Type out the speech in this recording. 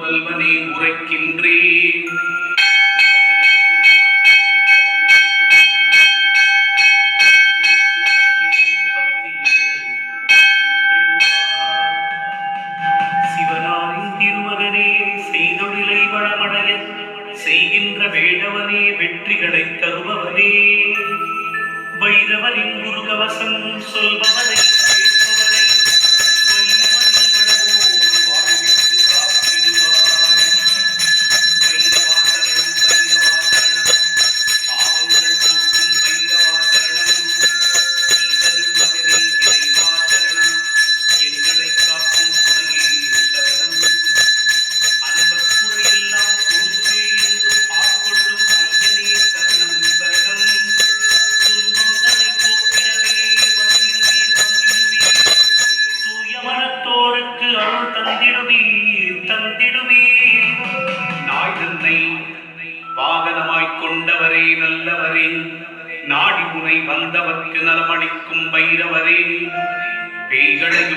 புதல்வனை உரைக்கின்றேன் செய்கின்ற வேடவனே வெற்றிகளை தருபவனே. வைரவனின் குருகவசம் சொல்பவன் தந்திடுவீர் தந்திடுவீர். நாய் தந்தை வாகனமாய்க் கொண்டவரே நல்லவரே. நாடி முனை வந்தவர்க்கு நலமளிக்கும் பைரவரே. பேய்களையும்